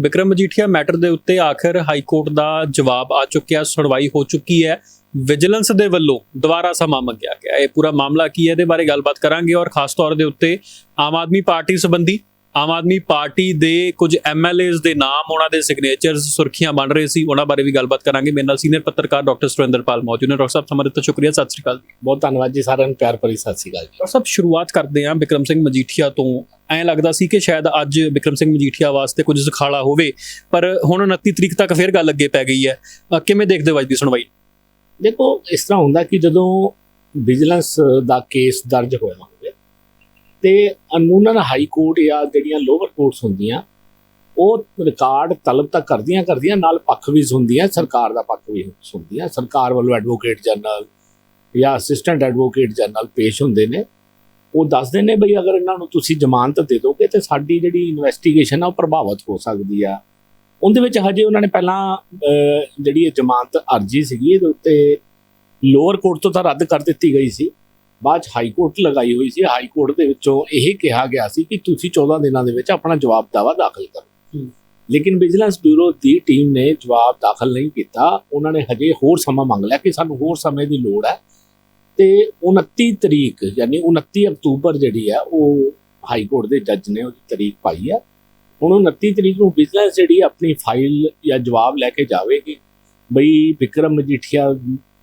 Vikram Majithia, matter ਦੇ ਉੱਤੇ ਆਖਰ ਹਾਈ ਕੋਰਟ ਦਾ ਜਵਾਬ ਆ ਚੁੱਕਿਆ, ਸੁਣਵਾਈ ਹੋ ਚੁੱਕੀ ਹੈ। ਵਿਜੀਲੈਂਸ ਦੇ ਵੱਲੋਂ ਦੁਬਾਰਾ ਸਮਾਂ ਮੰਗਿਆ ਗਿਆ। ਇਹ ਪੂਰਾ ਮਾਮਲਾ ਕੀ ਹੈ? ਇਹਦੇ ਬਾਰੇ ਗੱਲਬਾਤ ਕਰਾਂਗੇ ਔਰ ਖਾਸ ਤੌਰ ਦੇ ਉੱਤੇ ਆਮ ਆਦਮੀ ਪਾਰਟੀ ਸੰਬੰਧੀ ਆਮ ਆਦਮੀ ਪਾਰਟੀ ਦੇ ਕੁਝ ਐਮਐਲਏਜ਼ ਦੇ ਨਾਮ ਉਹਨਾਂ ਦੇ ਸਿਗਨੇਚਰਸ ਸੁਰਖੀਆਂ ਬਣ ਰਹੇ ਸੀ ਉਹਨਾਂ ਬਾਰੇ ਵੀ ਗੱਲਬਾਤ ਕਰਾਂਗੇ। ਮੇਰੇ ਨਾਲ ਸੀਨੀਅਰ ਪੱਤਰਕਾਰ ਡਾਕਟਰ ਸੁਰਿੰਦਰਪਾਲ ਮੌਜੂਦ ਨੇ। ਡਾਕਟਰ ਸਾਹਿਬ ਦਿੱਤਾ ਸ਼ੁਕਰੀਆ ਸਤਿ ਸ੍ਰੀ ਅਕਾਲ ਬਹੁਤ ਧੰਨਵਾਦ ਜੀ ਸਾਰਿਆਂ ਨੂੰ ਪਿਆਰ ਭਰੀ ਸਤਿ ਸ਼੍ਰੀ ਅਕਾਲ ਜੀ। ਸਾਹਿਬ ਸ਼ੁਰੂਆਤ ਕਰਦੇ ਹਾਂ ਵਿਕਰਮ ਸਿੰਘ ਮਜੀਠੀਆ ਤੋਂ। ਐਂ ਲੱਗਦਾ ਸੀ ਕਿ ਸ਼ਾਇਦ ਅੱਜ ਵਿਕਰਮ ਸਿੰਘ ਮਜੀਠੀਆ ਵਾਸਤੇ ਕੁਝ ਸੁਖਾਲਾ ਹੋਵੇ ਪਰ ਹੁਣ 29 ਤਰੀਕ ਤੱਕ ਫੇਰ ਗੱਲ ਅੱਗੇ ਪੈ ਗਈ ਹੈ। ਕਿਵੇਂ ਦੇਖਦੇ ਹੋ ਅੱਜ ਦੀ ਸੁਣਵਾਈ? ਦੇਖੋ ਇਸ ਤਰ੍ਹਾਂ ਹੁੰਦਾ ਕਿ ਜਦੋਂ ਵਿਜੀਲੈਂਸ ਦਾ ਕੇਸ ਦਰਜ ਹੋਇਆ ਤੇ ਅਨੂਨਨ ਹਾਈ ਕੋਰਟ ਜਾਂ ਜਿਹੜੀਆਂ ਲੋਅਰ ਕੋਰਟਸ ਹੁੰਦੀਆਂ, ਉਹ ਰਿਕਾਰਡ ਤਲਬ ਤਾਂ ਕਰਦੀਆਂ ਕਰਦੀਆਂ ਨਾਲ ਪੱਖ ਵੀ ਸੁਣਦੀਆਂ ਸਰਕਾਰ ਦਾ ਪੱਖ ਵੀ ਸੁਣਦੀਆਂ ਸਰਕਾਰ ਵੱਲੋਂ ਐਡਵੋਕੇਟ ਜਨਰਲ ਜਾਂ ਅਸਿਸਟੈਂਟ ਐਡਵੋਕੇਟ ਜਨਰਲ ਪੇਸ਼ ਹੁੰਦੇ ਨੇ। ਉਹ ਦੱਸਦੇ ਨੇ ਬਈ ਅਗਰ ਇਹਨਾਂ ਨੂੰ ਤੁਸੀਂ ਜ਼ਮਾਨਤ ਦੇ ਦੋਗੇ ਤੇ ਸਾਡੀ ਜਿਹੜੀ ਇਨਵੈਸਟੀਗੇਸ਼ਨ ਆ ਉਹ ਪ੍ਰਭਾਵਿਤ ਹੋ ਸਕਦੀ ਆ। ਉਹਦੇ ਵਿੱਚ ਹਜੇ ਉਹਨਾਂ ਨੇ ਪਹਿਲਾਂ ਜਿਹੜੀ ਇਹ ਜ਼ਮਾਨਤ ਅਰਜੀ ਸੀਗੀ ਇਹਦੇ ਉੱਤੇ ਲੋਅਰ ਕੋਰਟ ਤੋਂ ਤਾਂ ਰੱਦ ਕਰ ਦਿੱਤੀ ਗਈ ਸੀ। ਬਾਅਦ ਚ ਹਾਈ ਕੋਰਟ ਲਗਾਈ ਹੋਈ ਸੀ। ਹਾਈ ਕੋਰਟ ਦੇ ਵਿੱਚੋਂ ਇਹ ਕਿਹਾ ਗਿਆ ਸੀ ਕਿ ਤੁਸੀਂ 14 ਦਿਨਾਂ ਦੇ ਵਿੱਚ ਆਪਣਾ ਜਵਾਬ ਦਾਵਾ ਦਾਖਲ ਕਰੋ। ਲੇਕਿਨ ਵਿਜੀਲੈਂਸ ਬਿਊਰੋ ਦੀ ਟੀਮ ਨੇ ਜਵਾਬ ਦਾਖਲ ਨਹੀਂ ਕੀਤਾ। ਉਹਨਾਂ ਨੇ ਹਜੇ ਹੋਰ ਸਮਾਂ ਮੰਗ ਲਿਆ ਕਿ ਸਾਨੂੰ ਹੋਰ ਸਮੇਂ ਦੀ ਲੋੜ ਹੈ। ਤੇ 29 ਤਰੀਕ ਯਾਨੀ 29 ਅਕਤੂਬਰ ਜਿਹੜੀ ਹੈ ਉਹ ਹਾਈ ਕੋਰਟ ਦੇ ਜੱਜ ਨੇ ਉਹਦੀ ਤਰੀਕ ਪਾਈ ਹੈ। ਹੁਣ 29 ਤਰੀਕ ਨੂੰ ਵਿਜੀਲੈਂਸ ਜਿਹੜੀ ਆਪਣੀ ਫਾਈਲ ਜਾਂ ਜਵਾਬ ਲੈ ਕੇ ਜਾਵੇਗੀ। ਬਈ ਵਿਕਰਮ ਮਜੀਠੀਆ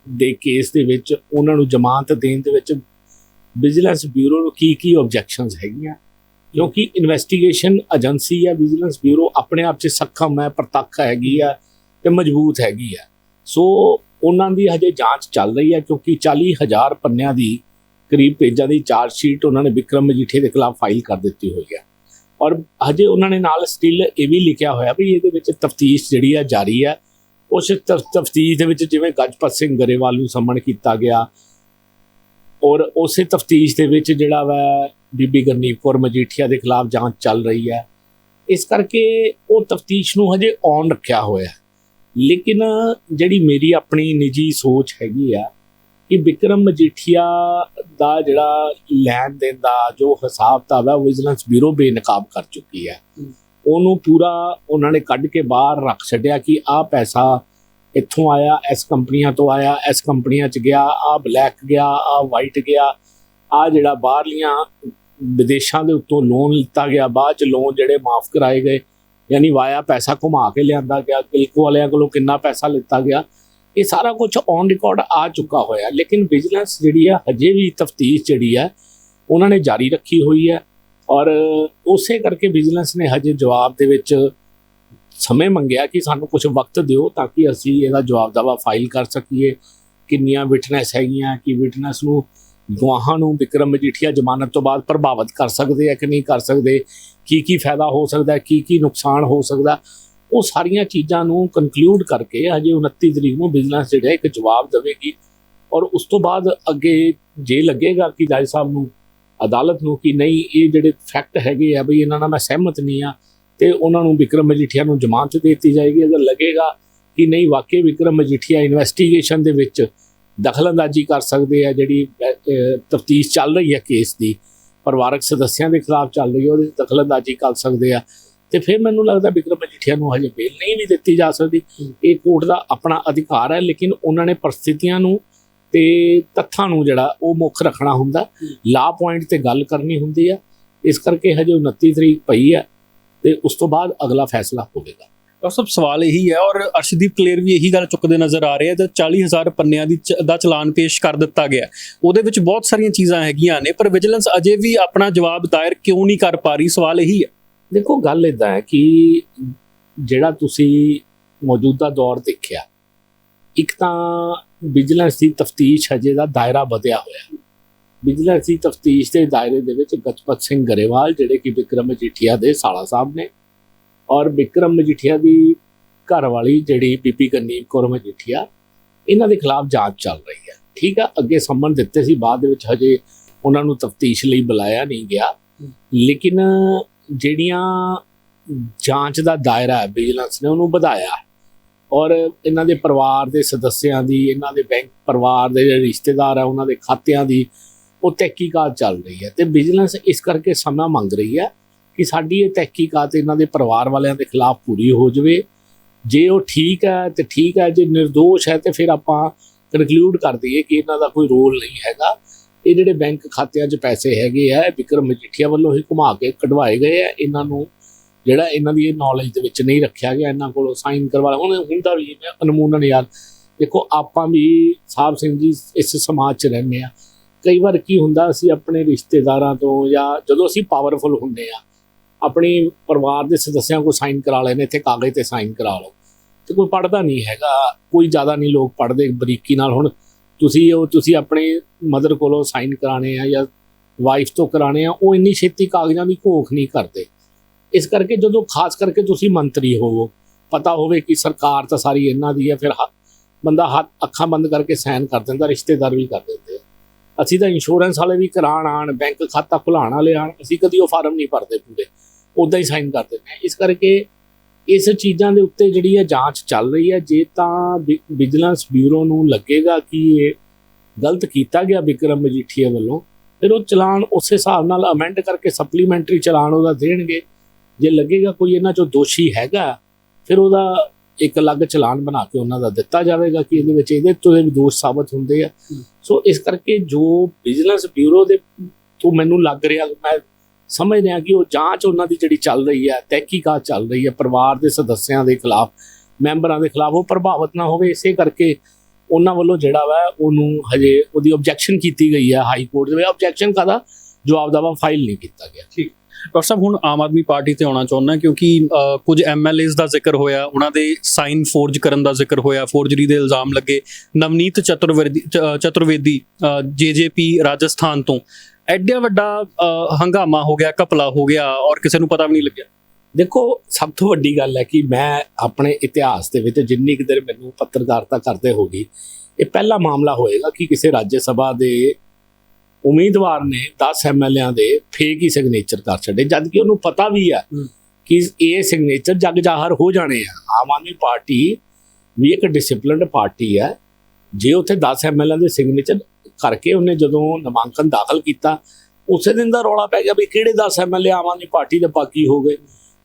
ਦੇ ਕੇਸ ਦੇ ਵਿੱਚ ਉਹਨਾਂ ਨੂੰ ਜ਼ਮਾਨਤ ਦੇਣ ਦੇ ਵਿੱਚ ਵਿਜੀਲੈਂਸ ਬਿਊਰੋ ਨੂੰ ਕੀ ਕੀ ਆਬਜੈਕਸ਼ਨਸ ਹੈਗੀਆਂ? ਕਿਉਂਕਿ ਇਨਵੈਸਟੀਗੇਸ਼ਨ ਏਜੰਸੀ ਹੈ ਵਿਜੀਲੈਂਸ ਬਿਊਰੋ ਆਪਣੇ ਆਪ 'ਚ ਸক্ষਮ ਹੈ ਪ੍ਰਤੱਖ ਹੈਗੀ ਆ ਤੇ ਮਜ਼ਬੂਤ ਹੈਗੀ ਆ। ਸੋ ਉਹਨਾਂ ਦੀ ਹਜੇ ਜਾਂਚ ਚੱਲ ਰਹੀ ਹੈ ਕਿਉਂਕਿ 40000 ਪੰਨਿਆਂ ਦੀ ਕਰੀਬ ਪੇਜਾਂ ਦੀ ਚਾਰਜ ਸ਼ੀਟ ਉਹਨਾਂ ਨੇ ਵਿਕਰਮ ਮਜੀਠੀਆ ਦੇ ਖਿਲਾਫ ਫਾਈਲ ਕਰ ਦਿੱਤੀ ਹੋਈ ਹੈ ਔਰ ਹਜੇ ਉਹਨਾਂ ਨੇ ਨਾਲ ਸਟਿਲ ਇਹ ਵੀ ਲਿਖਿਆ ਹੋਇਆ ਵੀ ਇਹਦੇ ਵਿੱਚ ਤਫਤੀਸ਼ ਜਿਹੜੀ ਆ ਜਾਰੀ ਹੈ ਉਸ ਤਫਤੀਸ਼ ਦੇ ਵਿੱਚ ਜਿਵੇਂ ਗਜਪਤ ਸਿੰਘ ਗਰੇਵਾਲ ਨੂੰ ਸਮਣ ਕੀਤਾ ਗਿਆ ਔਰ ਉਸੇ ਤਫਤੀਸ਼ ਦੇ ਵਿੱਚ ਜਿਹੜਾ ਵਾ ਬੀਬੀ ਗਰਨੀਪ ਕੌਰ ਮਜੀਠੀਆ ਦੇ ਖਿਲਾਫ ਜਾਂਚ ਚੱਲ ਰਹੀ ਹੈ। ਇਸ ਕਰਕੇ ਉਹ ਤਫਤੀਸ਼ ਨੂੰ ਹਜੇ ਔਨ ਰੱਖਿਆ ਹੋਇਆ ਹੈ। ਲੇਕਿਨ ਜਿਹੜੀ ਮੇਰੀ ਆਪਣੀ ਨਿੱਜੀ ਸੋਚ ਹੈਗੀ ਆ ਕਿ ਵਿਕਰਮ ਮਜੀਠੀਆ ਦਾ ਜਿਹੜਾ ਲੈਣ ਦੇਣ ਦਾ ਜੋ ਹਿਸਾਬ ਕਿਤਾਬ ਹੈ ਵਿਜੀਲੈਂਸ ਬਿਊਰੋ ਬੇਨਕਾਬ ਕਰ ਚੁੱਕੀ ਹੈ। ਉਹਨੂੰ ਪੂਰਾ ਉਹਨਾਂ ਨੇ ਕੱਢ ਕੇ ਬਾਹਰ ਰੱਖ ਛੱਡਿਆ ਕਿ ਆਹ ਪੈਸਾ ਇੱਥੋਂ ਆਇਆ, ਇਸ ਕੰਪਨੀਆਂ ਤੋਂ ਆਇਆ, ਇਸ ਕੰਪਨੀਆਂ 'ਚ ਗਿਆ, ਆਹ ਬਲੈਕ ਗਿਆ, ਆਹ ਵਾਈਟ ਗਿਆ, ਆਹ ਜਿਹੜਾ ਬਾਹਰਲੀਆਂ ਵਿਦੇਸ਼ਾਂ ਦੇ ਉੱਤੋਂ ਲੋਨ ਲਿੱਤਾ ਗਿਆ, ਬਾਅਦ 'ਚ ਲੋਨ ਜਿਹੜੇ ਮਾਫ ਕਰਾਏ ਗਏ, ਯਾਨੀ ਵਾਇਆ ਪੈਸਾ ਘੁਮਾ ਕੇ ਲਿਆਂਦਾ ਗਿਆ ਕਿਲਕੋ ਵਾਲਿਆਂ ਕੋਲੋਂ ਕਿੰਨਾ ਪੈਸਾ ਲਿੱਤਾ ਗਿਆ, ਇਹ ਸਾਰਾ ਕੁਝ ਔਨ ਰਿਕਾਰਡ ਆ ਚੁੱਕਾ ਹੋਇਆ ਲੇਕਿਨ ਵਿਜੀਲੈਂਸ ਜਿਹੜੀ ਆ ਹਜੇ ਵੀ ਤਫਤੀਸ਼ ਜਿਹੜੀ ਆ ਉਹਨਾਂ ਨੇ ਜਾਰੀ ਰੱਖੀ ਹੋਈ ਹੈ। ਔਰ ਉਸੇ ਕਰਕੇ ਵਿਜੀਲੈਂਸ ਨੇ ਹਜੇ ਜਵਾਬ ਦੇ ਵਿੱਚ ਸਮੇਂ ਮੰਗਿਆ ਕਿ ਸਾਨੂੰ ਕੁਝ ਵਕਤ ਦਿਓ ਤਾਂ ਕਿ ਅਸੀਂ ਇਹਦਾ ਜਵਾਬ ਦਾਵਾ ਫਾਈਲ ਕਰ ਸਕੀਏ। ਕਿੰਨੀਆਂ ਵਿਟਨੈਸ ਹੈਗੀਆਂ, ਕਿ ਵਿਟਨੈਸ ਨੂੰ ਗਵਾਹਾਂ ਨੂੰ ਵਿਕਰਮ ਮਜੀਠੀਆ ਜ਼ਮਾਨਤ ਤੋਂ ਬਾਅਦ ਪ੍ਰਭਾਵਿਤ ਕਰ ਸਕਦੇ ਆ ਕਿ ਨਹੀਂ ਕਰ ਸਕਦੇ? ਕੀ ਕੀ ਫਾਇਦਾ ਹੋ ਸਕਦਾ, ਕੀ ਕੀ ਨੁਕਸਾਨ ਹੋ ਸਕਦਾ? ਉਹ ਸਾਰੀਆਂ ਚੀਜ਼ਾਂ ਨੂੰ ਕਨਕਲੂਡ ਕਰਕੇ ਹਜੇ 29 ਤਰੀਕ ਨੂੰ ਵਿਜੀਲੈਂਸ ਜਿਹੜਾ ਇੱਕ ਜਵਾਬ ਦੇਵੇਗੀ। ਔਰ ਉਸ ਤੋਂ ਬਾਅਦ ਅੱਗੇ ਜੇ ਲੱਗੇਗਾ ਕਿ ਜੱਜ ਸਾਹਿਬ ਨੂੰ ਅਦਾਲਤ ਨੂੰ ਕਿ ਨਹੀਂ ਇਹ ਜਿਹੜੇ ਫੈਕਟ ਹੈਗੇ ਆ ਬਈ ਇਹਨਾਂ ਨਾਲ ਮੈਂ ਸਹਿਮਤ ਨਹੀਂ ਆ ਤੇ ਉਹਨਾਂ ਨੂੰ ਵਿਕਰਮ ਮਜੀਠੀਆ ਨੂੰ ਜ਼ਮਾਨਤ ਦੇ ਦਿੱਤੀ ਜਾਏਗੀ। ਅਗਰ ਲੱਗੇਗਾ ਕਿ ਨਹੀਂ ਵਾਕਈ ਵਿਕਰਮ ਮਜੀਠੀਆ ਇਨਵੈਸਟੀਗੇਸ਼ਨ ਦੇ ਵਿੱਚ ਦਖਲਅੰਦਾਜ਼ੀ ਕਰ ਸਕਦੇ ਆ ਜਿਹੜੀ ਤਫਤੀਸ਼ ਚੱਲ ਰਹੀ ਹੈ ਕੇਸ ਦੀ ਪਰਿਵਾਰਕ ਸਦੱਸਿਆਂ ਦੇ ਖਿਲਾਫ ਚੱਲ ਰਹੀ ਹੈ ਉਹਦੇ ਦਖਲਅੰਦਾਜ਼ੀ ਕਰ ਸਕਦੇ ਆ। ਤੇ ਫਿਰ ਮੈਨੂੰ ਲੱਗਦਾ ਵਿਕਰਮ ਮਜੀਠੀਆ ਨੂੰ ਹਜੇ ਬੇਲ ਨਹੀਂ ਵੀ ਦਿੱਤੀ ਜਾ ਸਕਦੀ। ਇਹ ਕੋਰਟ ਦਾ ਆਪਣਾ ਅਧਿਕਾਰ ਹੈ ਲੇਕਿਨ ਉਹਨਾਂ ਨੇ ਪਰਿਸਥਿਤੀਆਂ ਨੂੰ ਤੇ ਤੱਥਾਂ ਨੂੰ ਜਿਹੜਾ ਉਹ ਮੁੱਖ ਰੱਖਣਾ ਹੁੰਦਾ। ਲਾ ਪੁਆਇੰਟ ਤੇ ਗੱਲ ਕਰਨੀ ਹੁੰਦੀ ਆ। ਇਸ ਕਰਕੇ ਹਜੇ 29 ਤਰੀਕ ਪਈ ਹੈ ਤੇ ਉਸ ਤੋਂ ਬਾਅਦ ਅਗਲਾ ਫੈਸਲਾ ਹੋਵੇਗਾ। ਡਾਕਟਰ ਸਾਹਿਬ ਸਵਾਲ ਇਹੀ ਹੈ ਔਰ ਅਰਸ਼ਦੀਪ ਕਲੇਰ ਵੀ ਇਹੀ ਗੱਲ ਚੁੱਕਦੇ ਨਜ਼ਰ ਆ ਰਹੇ ਆ ਤੇ 40000 ਪੰਨਿਆਂ ਦੀ ਦਾ ਚਲਾਨ ਪੇਸ਼ ਕਰ ਦਿੱਤਾ ਗਿਆ। ਉਹਦੇ ਵਿੱਚ ਬਹੁਤ ਸਾਰੀਆਂ ਚੀਜ਼ਾਂ ਹੈਗੀਆਂ ਨੇ ਪਰ ਵਿਜੀਲੈਂਸ ਅਜੇ ਵੀ ਆਪਣਾ ਜਵਾਬ ਦਾਇਰ ਕਿਉਂ ਨਹੀਂ ਕਰ ਪਾ ਰਹੀ? ਸਵਾਲ ਇਹੀ ਹੈ ਦੇਖੋ ਗੱਲ ਇਦਾਂ ਹੈ ਕਿ ਜਿਹੜਾ ਤੁਸੀਂ ਮੌਜੂਦਾ ਦੌਰ ਦੇਖਿਆ ਇੱਕ ਤਾਂ ਵਿਜੀਲੈਂਸ ਦੀ ਤਫਤੀਸ਼ ਹਜੇ ਦਾ ਦਾਇਰਾ ਵਧਿਆ ਹੋਇਆ ਵਿਜੀਲੈਂਸ ਦੀ ਤਫਤੀਸ਼ ਦੇ ਦਾਇਰੇ ਦੇ ਵਿੱਚ ਗਜਪਤ ਸਿੰਘ ਗਰੇਵਾਲ ਜਿਹੜੇ ਕਿ ਵਿਕਰਮ ਮਜੀਠੀਆ ਦੇ ਸਾਲਾ ਸਾਹਿਬ ਨੇ ਔਰ ਵਿਕਰਮ ਮਜੀਠੀਆ ਦੀ ਘਰ ਵਾਲੀ ਜਿਹੜੀ ਬੀਬੀ ਗਰਨੀਮ ਕੌਰ ਮਜੀਠੀਆ, ਇਹਨਾਂ ਦੇ ਖਿਲਾਫ ਜਾਂਚ ਚੱਲ ਰਹੀ ਹੈ। ਠੀਕ ਆ, ਅੱਗੇ ਸੰਮਨ ਦਿੱਤੇ ਸੀ, ਬਾਅਦ ਦੇ ਵਿੱਚ ਹਜੇ ਉਹਨਾਂ ਨੂੰ ਤਫਤੀਸ਼ ਲਈ ਬੁਲਾਇਆ ਨਹੀਂ ਗਿਆ। ਲੇਕਿਨ ਜਿਹੜੀਆਂ ਜਾਂਚ ਦਾ ਦਾਇਰਾ ਹੈ, ਵਿਜੀਲੈਂਸ ਨੇ ਉਹਨੂੰ ਵਧਾਇਆ। ਔਰ ਇਹਨਾਂ ਦੇ ਪਰਿਵਾਰ ਦੇ ਸਦੱਸਿਆਂ ਦੀ, ਇਹਨਾਂ ਦੇ ਬੈਂਕ ਪਰਿਵਾਰ ਦੇ ਜਿਹੜੇ ਰਿਸ਼ਤੇਦਾਰ ਆ, ਉਹਨਾਂ ਦੇ ਖਾਤਿਆਂ ਦੀ ਉਹ ਤਹਿਕੀਕਾਤ ਚੱਲ ਰਹੀ ਹੈ ਤੇ ਵਿਜੀਲੈਂਸ ਇਸ ਕਰਕੇ ਸਮਾਂ ਮੰਗ ਰਹੀ ਹੈ ਕਿ ਸਾਡੀ ਇਹ ਤਹਿਕੀਕਾਤ ਇਹਨਾਂ ਦੇ ਪਰਿਵਾਰ ਵਾਲਿਆਂ ਦੇ ਖਿਲਾਫ ਪੂਰੀ ਹੋ ਜਾਵੇ। ਜੇ ਉਹ ਠੀਕ ਹੈ ਤੇ ਠੀਕ ਹੈ, ਜੇ નિર્ਦੋਸ਼ ਹੈ ਤੇ ਫਿਰ ਆਪਾਂ ਕਨਕਲੂਡ ਕਰ ਦਈਏ ਕਿ ਇਹਨਾਂ ਦਾ ਕੋਈ ਰੋਲ ਨਹੀਂ ਹੈਗਾ। ਇਹ ਜਿਹੜੇ ਬੈਂਕ ਖਾਤਿਆਂ 'ਚ ਪੈਸੇ ਹੈਗੇ ਆ, ਇਹ ਵਿਕਰਮ ਮਜੀਠੀਆ ਵੱਲੋਂ ਹੀ ਘੁਮਾ ਕੇ ਕਢਵਾਏ ਗਏ ਆ। ਇਹਨਾਂ ਨੂੰ ਜਿਹੜਾ ਇਹਨਾਂ ਦੀ ਇਹ ਨੌਲੇਜ ਦੇ ਵਿੱਚ ਨਹੀਂ ਰੱਖਿਆ ਗਿਆ, ਇਹਨਾਂ ਕੋਲੋਂ ਸਾਈਨ ਕਰਵਾ ਹੁਣ ਹੁੰਦਾ ਵੀ ਮੈਂ ਅਨਮੋਨਨ ਯਾਰ, ਦੇਖੋ ਆਪਾਂ ਵੀ ਸਾਹਿਬ ਸਿੰਘ ਜੀ ਇਸ ਸਮਾਜ 'ਚ ਰਹਿੰਦੇ ਆ ਕਈ ਵਾਰ ਕੀ ਹੁੰਦਾ, ਅਸੀਂ ਆਪਣੇ ਰਿਸ਼ਤੇਦਾਰਾਂ ਤੋਂ ਜਾਂ ਜਦੋਂ ਅਸੀਂ ਪਾਵਰਫੁਲ ਹੁੰਦੇ ਆ ਆਪਣੀ ਪਰਿਵਾਰ ਦੇ ਸਦੱਸਿਆਂ ਕੋਲ ਸਾਈਨ ਕਰਾ ਲੈਣੇ ਇੱਥੇ ਕਾਗਜ਼ ਤੇ ਸਾਈਨ ਕਰਾ ਲਓ। ਤੇ ਕੋਈ ਪੜਦਾ ਨਹੀਂ ਹੈਗਾ, ਕੋਈ ਜ਼ਿਆਦਾ ਨਹੀਂ ਲੋਕ ਪੜਦੇ ਬਰੀਕੀ ਨਾਲ। ਹੁਣ ਤੁਸੀਂ ਉਹ, ਤੁਸੀਂ ਆਪਣੇ ਮਦਰ ਕੋਲੋਂ ਸਾਈਨ ਕਰਾਣੇ ਆ ਜਾਂ ਵਾਈਫ ਤੋਂ ਕਰਾਣੇ ਆ, ਉਹ ਇੰਨੀ ਛੇਤੀ ਕਾਗਜ਼ਾਂ ਦੀ ਘੋਖ ਨਹੀਂ ਕਰਦੇ। ਇਸ ਕਰਕੇ ਜਦੋਂ ਖਾਸ ਕਰਕੇ ਤੁਸੀਂ ਮੰਤਰੀ ਹੋਵੋ, ਪਤਾ ਹੋਵੇ ਕਿ ਸਰਕਾਰ ਤਾਂ ਸਾਰੀ ਇਹਨਾਂ ਦੀ ਹੈ, ਫਿਰ ਹ- ਬੰਦਾ ਹੱਥ ਅੱਖਾਂ ਬੰਦ ਕਰਕੇ ਸਾਈਨ ਕਰ ਦਿੰਦਾ, ਰਿਸ਼ਤੇਦਾਰ ਵੀ ਕਰ ਦਿੰਦੇ ਆ। ਅਸੀਂ ਤਾਂ ਇੰਸ਼ੋਰੈਂਸ ਵਾਲੇ ਵੀ ਕਰਾਉਣ ਆਣ ਬੈਂਕ ਖਾਤਾ ਖੁਲਾਉਣ ਵਾਲੇ ਆਣ ਅਸੀਂ ਕਦੀ ਉਹ ਫਾਰਮ ਨਹੀਂ ਭਰਦੇ ਪੂਰੇ ਉਦਾਂ ਹੀ ਸਾਈਨ ਕਰ ਦਿੰਦੇ ਹਾਂ ਇਸ ਕਰਕੇ ਇਸ ਚੀਜ਼ਾਂ ਦੇ ਉੱਤੇ ਜਿਹੜੀ ਹੈ ਜਾਂਚ ਚੱਲ ਰਹੀ ਹੈ, ਜੇ ਤਾਂ ਵਿਜੀਲੈਂਸ ਬਿਊਰੋ ਨੂੰ ਲੱਗੇਗਾ ਕਿ ਇਹ ਗਲਤ ਕੀਤਾ ਗਿਆ ਵਿਕਰਮ ਮਜੀਠੀਆ ਵੱਲੋਂ, ਫਿਰ ਉਹ ਚਲਾਨ ਉਸੇ ਹਿਸਾਬ ਨਾਲ ਅਮੈਂਡ ਕਰਕੇ ਸਪਲੀਮੈਂਟਰੀ ਚਲਾਨ ਉਹਦਾ ਦੇਣਗੇ ਜੇ ਲੱਗੇਗਾ ਕੋਈ ਇਹਨਾਂ ਚੋਂ ਦੋਸ਼ੀ ਹੈਗਾ, ਫਿਰ ਉਹਦਾ ਇੱਕ ਅਲੱਗ ਚਲਾਨ ਬਣਾ ਕੇ ਉਹਨਾਂ ਦਾ ਦਿੱਤਾ ਜਾਵੇਗਾ ਕਿ ਇਹਦੇ ਵਿੱਚ ਇਹਦੇ ਤੋਂ ਵੀ ਦੋਸ਼ ਸਾਬਤ ਹੁੰਦੇ ਆ। ਸੋ ਇਸ ਕਰਕੇ ਜੋ ਵਿਜੀਲੈਂਸ ਬਿਊਰੋ ਦੇ ਤੋਂ ਮੈਨੂੰ ਲੱਗ ਰਿਹਾ, ਮੈਂ ਸਮਝ ਰਿਹਾ ਕਿ ਉਹ ਜਾਂਚ ਉਹਨਾਂ ਦੀ ਜਿਹੜੀ ਚੱਲ ਰਹੀ ਹੈ ਤਹਿਕੀਕਾਤ ਚੱਲ ਰਹੀ ਹੈ ਪਰਿਵਾਰ ਦੇ ਸਦੱਸਿਆਂ ਦੇ ਖਿਲਾਫ, ਮੈਂਬਰਾਂ ਦੇ ਖਿਲਾਫ ਉਹ ਪ੍ਰਭਾਵਿਤ ਨਾ ਹੋਵੇ। ਇਸੇ ਕਰਕੇ ਉਹਨਾਂ ਵੱਲੋਂ ਜਿਹੜਾ ਵਾ ਉਹਨੂੰ ਹਜੇ ਉਹਦੀ ਆਬਜੈਕਸ਼ਨ ਕੀਤੀ ਗਈ ਹੈ ਹਾਈ ਕੋਰਟ ਦੇ। ਵਿੱਚ ਆਬਜੈਕਸ਼ਨ ਕਾਦਾ ਜਵਾਬਦਾਵਾ ਫਾਈਲ ਨਹੀਂ ਕੀਤਾ ਗਿਆ। ਠੀਕ। ਡਾਕਟਰ ਸਾਹਿਬ, ਹੁਣ ਆਮ ਆਦਮੀ ਪਾਰਟੀ ਤੇ ਆਉਣਾ ਚਾਹੁੰਦਾ, ਕਿਉਂਕਿ ਕੁਝ ਐਮਐਲਏਜ਼ ਦਾ ਜ਼ਿਕਰ ਹੋਇਆ, ਉਹਨਾਂ ਦੇ ਸਾਈਨ ਫੋਰਜ ਕਰਨ ਦਾ ਜ਼ਿਕਰ ਹੋਇਆ, ਫੋਰਜਰੀ ਦੇ ਇਲਜ਼ਾਮ ਲੱਗੇ। ਨਵਨੀਤ ਚਤੁਰਵੇਦੀ ਚਤੁਰਵੇਦੀ ਜੇਜੇਪੀ ਰਾਜਸਥਾਨ ਤੋਂ। ਐਡਾ ਵੱਡਾ ਹੰਗਾਮਾ ਹੋ ਗਿਆ ਕਪਲਾ ਹੋ ਗਿਆ, ਔਰ ਕਿਸੇ ਨੂੰ ਪਤਾ ਵੀ ਨਹੀਂ ਲੱਗਿਆ। ਦੇਖੋ, ਸਭ ਤੋਂ ਵੱਡੀ ਗੱਲ ਹੈ ਕਿ ਮੈਂ ਆਪਣੇ ਇਤਿਹਾਸ ਦੇ ਵਿੱਚ ਜਿੰਨੀ ਕੁ ਦੇਰ ਮੈਨੂੰ ਪੱਤਰਕਾਰਤਾ ਕਰਦੇ ਹੋ ਗਈ ਇਹ ਪਹਿਲਾ ਮਾਮਲਾ ਹੋਏਗਾ ਕਿ ਕਿਸੇ ਰਾਜ ਸਭਾ ਦੇ ਉਮੀਦਵਾਰ ਨੇ 10 ਐਮਐਲਏਆਂ ਦੇ ਫੇਕ ਹੀ ਸਿਗਨੇਚਰ ਕਰ ਛੱਡੇ ਜਦ ਕਿ ਉਹਨੂੰ ਪਤਾ ਵੀ ਹੈ। ਕਿ ਇਹ ਸਿਗਨੇਚਰ ਜਗ ਜਾਹਰ ਹੋ ਜਾਣੇ ਆ। ਆਮ ਆਦਮੀ ਪਾਰਟੀ ਵੀ ਇੱਕ ਡਿਸਪਲਿਨਡ ਪਾਰਟੀ ਹੈ। ਜੇ ਉੱਥੇ 10 ਐਮਐਲਏ ਦੇ ਸਿਗਨੇਚਰ ਕਰਕੇ ਉਹਨੇ ਜਦੋਂ ਨਾਮਾਂਕਨ ਦਾਖਲ ਕੀਤਾ ਉਸੇ ਦਿਨ ਦਾ ਰੌਲਾ ਪੈ ਗਿਆ ਵੀ ਕਿਹੜੇ 10 ਐਮਐਲਏ ਆਮ ਆਦਮੀ ਪਾਰਟੀ ਦੇ ਬਾਕੀ ਹੋ ਗਏ।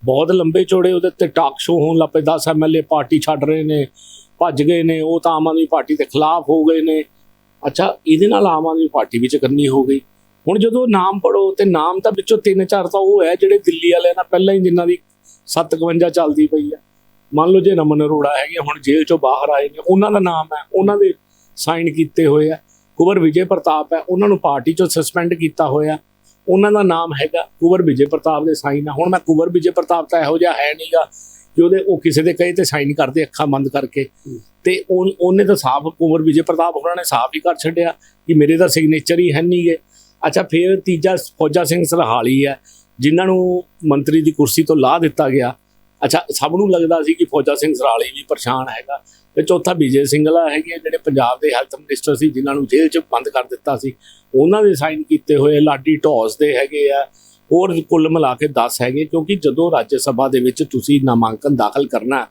ਬਹੁਤ ਲੰਬੇ ਚੌੜੇ ਉਹਦੇ ਤੇ ਟਾਕ ਸ਼ੋ ਹੋਣ ਲੱਪੇ 10 ਐਮਐਲਏ ਪਾਰਟੀ ਛੱਡ ਰਹੇ ਨੇ ਭੱਜ ਗਏ ਨੇ ਉਹ ਤਾਂ ਆਮ ਆਦਮੀ ਪਾਰਟੀ ਦੇ ਖਿਲਾਫ ਹੋ ਗਏ ਨੇ। ਅੱਛਾ, ਇਹਦੇ ਨਾਲ ਆਮ ਆਦਮੀ ਪਾਰਟੀ ਵਿੱਚ ਕਰਨੀ ਹੋ ਗਈ। ਹੁਣ ਜਦੋਂ ਨਾਮ ਪੜੋ ਤੇ ਨਾਮ ਤਾਂ ਵਿੱਚੋਂ ਤਿੰਨ ਚਾਰ ਤਾਂ ਉਹ ਹੈ ਜਿਹੜੇ ਦਿੱਲੀ ਵਾਲਿਆਂ ਨਾਲ ਪਹਿਲਾਂ ਹੀ ਜਿਨ੍ਹਾਂ ਦੀ 751 ਚੱਲਦੀ ਪਈ ਹੈ। ਮੰਨ ਲਓ ਜੇ ਰਮਨ ਅਰੋੜਾ ਹੈਗੇ, ਹੁਣ ਜੇਲ੍ਹ ਚੋਂ ਬਾਹਰ ਆਏ ਨੇ, ਉਹਨਾਂ ਦਾ ਨਾਮ ਹੈ, ਉਹਨਾਂ ਦੇ ਸਾਈਨ ਕੀਤੇ ਹੋਏ ਆ। ਕੁਵਰ ਵਿਜੇ ਪ੍ਰਤਾਪ ਹੈ, ਉਹਨਾਂ ਨੂੰ ਪਾਰਟੀ ਚੋਂ ਸਸਪੈਂਡ ਕੀਤਾ ਹੋਇਆ। ਉਹਨਾਂ ਦਾ ਨਾਮ ਹੈਗਾ ਕੁਵਰ ਵਿਜੇ ਪ੍ਰਤਾਪ ਦੇ ਸਾਈਨ ਆ। ਹੁਣ ਮੈਂ ਕੁਵਰ ਵਿਜੇ ਪ੍ਰਤਾਪ ਤਾਂ ਇਹੋ ਜਿਹਾ ਹੈ ਨਹੀਂਗਾ ਕਿ ਉਹਦੇ ਉਹ ਕਿਸੇ ਦੇ ਕਹੇ ਤੇ ਸਾਈਨ ਕਰਦੇ ਅੱਖਾਂ ਬੰਦ ਕਰਕੇ। ਤੇ ਉਹ- ਉਹਨੇ ਤਾਂ ਸਾਫ਼ ਕੁਵਰ ਵਿਜੇ ਪ੍ਰਤਾਪ ਹੋਰਾਂ ਨੇ ਸਾਫ਼ ਹੀ ਕਰ ਛੱਡਿਆ ਕਿ ਮੇਰੇ ਤਾਂ ਸਿਗਨੇਚਰ ਹੀ ਹੈ ਨਹੀਂ ਨਹੀਂਗੇ ਅੱਛਾ ਫਿਰ ਤੀਜਾ ਫੌਜਾ ਸਿੰਘ ਸਰਹਾਲੀ ਹੈ ਜਿਨ੍ਹਾਂ ਨੂੰ ਮੰਤਰੀ ਦੀ ਕੁਰਸੀ ਤੋਂ ਲਾਹ ਦਿੱਤਾ ਗਿਆ। ਅੱਛਾ ਸਭ ਨੂੰ ਲੱਗਦਾ ਸੀ ਕਿ ਫੌਜਾ ਸਿੰਘ ਸਰਹਾਲੀ ਵੀ ਪਰੇਸ਼ਾਨ ਹੈਗਾ। ਤੇ ਚੌਥਾ ਵਿਜੇ ਸਿੰਘਲਾ ਹੈਗੇ ਆ, ਜਿਹੜੇ ਪੰਜਾਬ ਦੇ ਹੈਲਥ ਮਿਨਿਸਟਰ ਸੀ ਜਿਨ੍ਹਾਂ ਨੂੰ ਜੇਲ੍ਹ 'ਚ ਬੰਦ ਕਰ ਦਿੱਤਾ ਸੀ। ਉਹਨਾਂ ਦੇ ਸਾਈਨ ਕੀਤੇ ਹੋਏ ਲਾਡੀ ਢੌਸ ਦੇ ਹੈਗੇ ਆ। ਹੋਰ ਕੁੱਲ ਮਿਲਾ ਕੇ 10 ਹੈਗੇ ਕਿਉਂਕਿ ਜਦੋਂ ਰਾਜ ਸਭਾ ਦੇ ਵਿੱਚ ਤੁਸੀਂ ਨਾਮਾਂਕਨ ਦਾਖਲ ਕਰਨਾ